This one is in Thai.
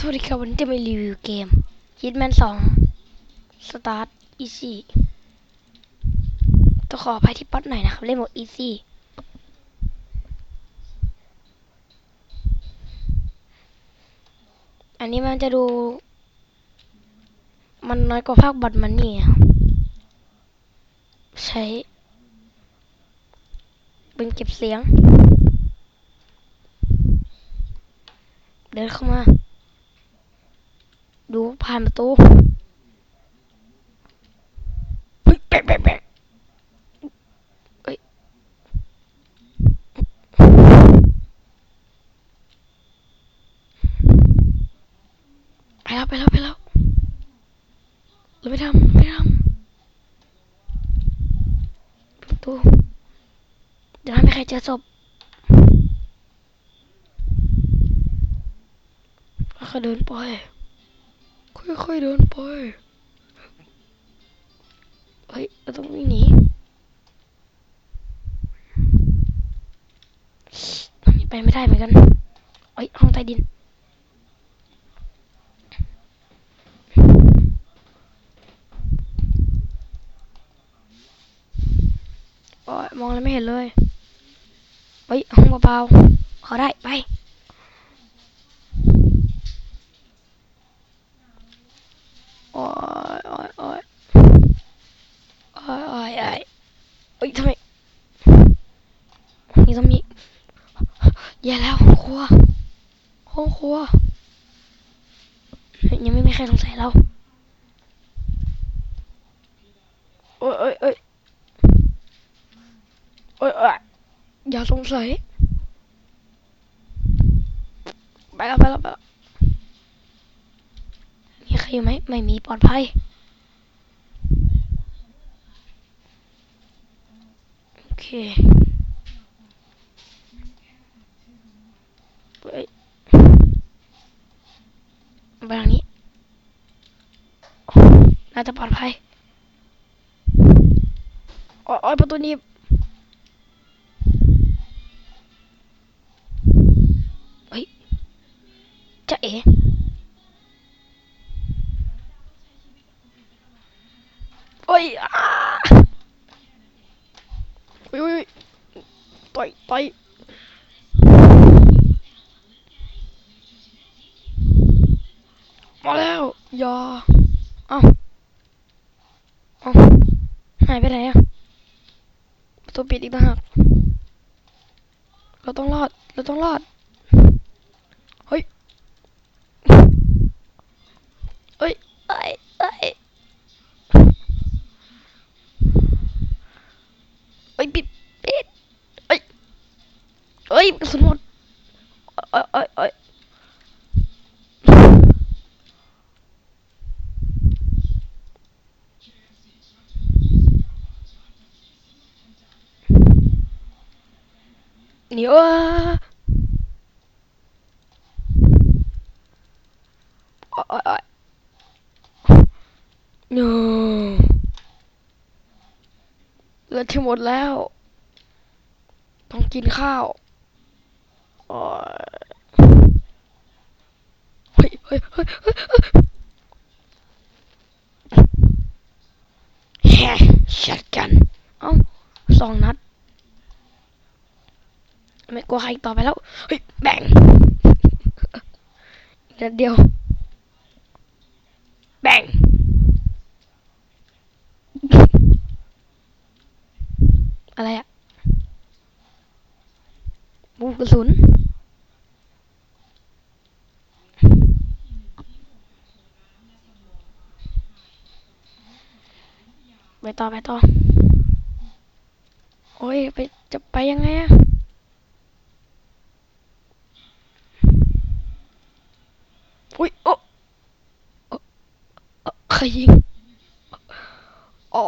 สวัสดีครับวันนี้จะมารีวิวเกม Hitman 2 Start Easy ต้องขออภัยที่ป๊อตหน่อยนะครับ เล่นหมด Easy อันนี้มันจะดู มันน้อยกว่าภาคบอดมันนี่ใช้ เป็นเก็บเสียง เดินเข้ามา ดูผ่านประตูเฮ้ยแปะแปะแปะเฮ้ยไปแล้วไปแล้วไปแล้วเราไม่ทำไม่ทำประตูเดี๋ยวให้ใครเจอศพค่อยๆเดินไป ค่อยๆเดินไปเฮ้ยเราต้องวิ่งหนีไปไม่ได้เหมือนกันเฮ้ยห้องใต้ดินโอ้ยมองแล้วไม่เห็นเลย เฮ้ย ห้องเบาๆขอได้ ไป โอ้ยโอ้ยโอ้ยโอยโอ้ยเอ้ยทำไมนี่ต้องมีแย่แล้วห้องครัว ห้องครัว ยังไม่มีใครสงสัยเราโอ้ยโอ้ยโอ้ยโอ้ยโอ้ยอย่าสงสัย ไปแล้วไปแล้วไปแล้วมีใครอยู่ไหม ไม่มีปลอดภัย โอ เคเฮ้ยไปทางนี้น่าจะปลอดภัยโอ้ยโอ้ยประตูนี้เฮ้ยจะเอ๋โอ้ยอ้า อุ้ยต่อยต่อยมาแล้วย่าเอ้าเอ้าหายไปไหนอะประตูปิดอีกต่างหากเราต้องรอด เราต้องรอด เฮ้ย เฮ้ยเอ้ยเอ้ย เอ้ยปิดปิดเอ้ยเอ้ยกระสุนหมดเอ้ยเอ้ยเอ้ย หนีวะเอ้ยเอ้ยเอ้ย no เลือดที่หมดแล้ว ต้องกินข้าวอ้ยเฮ้ยเฮ้ยเฮ้ยเฮ้ยเฮ้ยแฮะชัดกัน เอ้าสองนัด ไม่กลัวใครต่อไปแล้ว เฮ้ย แบ่งนัดเดียว แบ่ง อะไรอะบูกระสุน ไปต่อไปต่อ โอ้ยไปจะไปยังไงอะอุ้ยโอ้โอ้โอ้ใครยิงอ๋อ